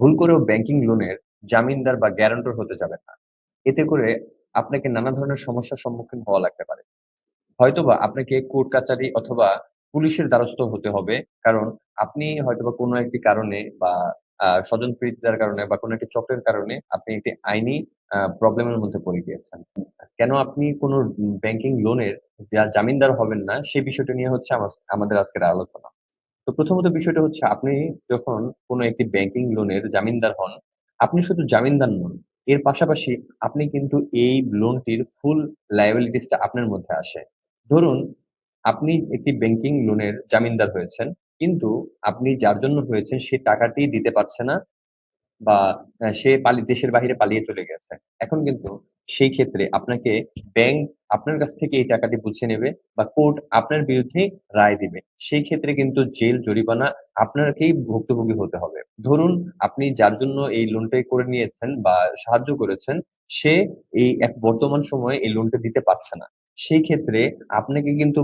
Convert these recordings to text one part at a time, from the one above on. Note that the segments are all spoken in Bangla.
ভুল করেও ব্যাংকিং লোনের জামিনদার বা গ্যারান্টর হতে যাবেন না। এতে করে আপনাকে নানা ধরনের সমস্যার সম্মুখীন হওয়া লাগতে পারে। হয়তোবা আপনাকে কোর্ট কাচারি অথবা পুলিশের দ্বারস্থ হতে হবে। কারণ আপনি হয়তোবা কোনো একটি কারণে বা স্বজন স্বজনপ্রীতিতার কারণে বা কোনো একটি চক্রের কারণে আপনি একটি আইনি, আ প্রবলেম এর মধ্যে পড়ে গিয়েছেন। কেন আপনি কোনো ব্যাংকিং লোনের যা জামিনদার হবেন না, সে বিষয়টা নিয়ে হচ্ছে আমাদের আজকের আলোচনা। তো প্রথমত বিষয়টা হচ্ছে আপনি যখন কোনো একটি ব্যাংকিং লোনের জামিনদার হন, আপনি শুধু জামিনদার নন। এর পাশাপাশি আপনি কিন্তু এই লোনটির ফুল লাইবিলিটিসটা আপনার মধ্যে আসে। ধরুন আপনি একটি ব্যাংকিং লোনের জামিনদার হয়েছেন। কিন্তু আপনি যার জন্য হয়েছেন সে টাকাটি দিতে পারছে না বা সে পালি দেশের বাহিরে পালিয়ে চলে গেছে। এখন কিন্তু সেই ক্ষেত্রে আপনাকে ব্যাংক আপনার কাছ থেকে এই টাকাটি বুঝে নেবে বা কোর্ট আপনার বিরুদ্ধে রায় দিবে। সেই ক্ষেত্রে কিন্তু জেল, জরিমানা আপনাকেই ভুক্তভোগী হতে হবে। ধরুন আপনি যার জন্য এই লোনটাই করে নিয়েছেন বা সাহায্য করেছেন, সে এই এক বর্তমান সময়ে এই লোনটা দিতে পারছে না। সেই ক্ষেত্রে আপনাকে কিন্তু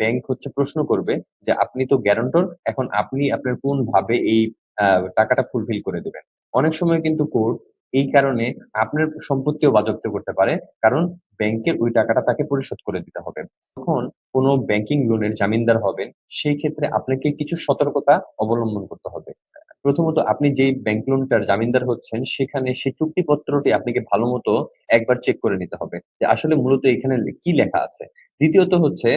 ব্যাংক হচ্ছে প্রশ্ন করবে যে, "আপনি তো গ্যারান্টর, এখন আপনি আপনার কোন ভাবে এই টাকাটা ফুলফিল করে দিবেন।" অনেক সময় কিন্তু কোর্ট এই কারণে আপনার সম্পত্তিও বাজেয়াপ্ত করতে পারে। কারণ ব্যাংকের ওই টাকাটা তাকে পরিশোধ করে দিতে হবে। তখন কোনো ব্যাংকিং লোনের জামিনদার হবেন, সেই ক্ষেত্রে আপনাকে কিছু সতর্কতা অবলম্বন করতে হবে। প্রথমত আপনি যেই ব্যাংক লোনটার জামিনদার হচ্ছেন, সেখানে সেই চুক্তিপত্রটি আপনাকে ভালো মতো একবার চেক করে নিতে হবে। যে আসলে মূলত এখানে কি লেখা আছে। দ্বিতীয়ত হচ্ছে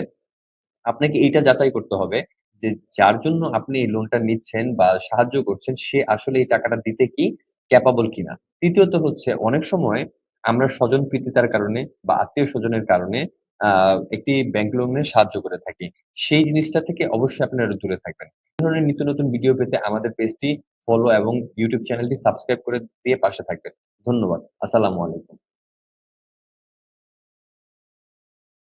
আপনাকে এটা যাচাই করতে হবে যে, যার জন্য আপনি এই লোনটা নিচ্ছেন বা সাহায্য করছেন, সে আসলে এই টাকাটা দিতে কি ক্যাপাবল কিনা। তৃতীয়ত হচ্ছে অনেক সময় আমরা স্বজনপ্রীতিতার কারণে বা আত্মীয় স্বজনের কারণে একটি ব্যাংক লোনে সাহায্য করে থাকি। সেই জিনিসটা থেকে অবশ্যই আপনারা দূরে থাকবেন। ধরনের নিত্য নতুন ভিডিও পেতে আমাদের পেজটি ফলো এবং ইউটিউব চ্যানেলটি সাবস্ক্রাইব করে দিয়ে পাশে থাকবেন। ধন্যবাদ। আসসালামু আলাইকুম।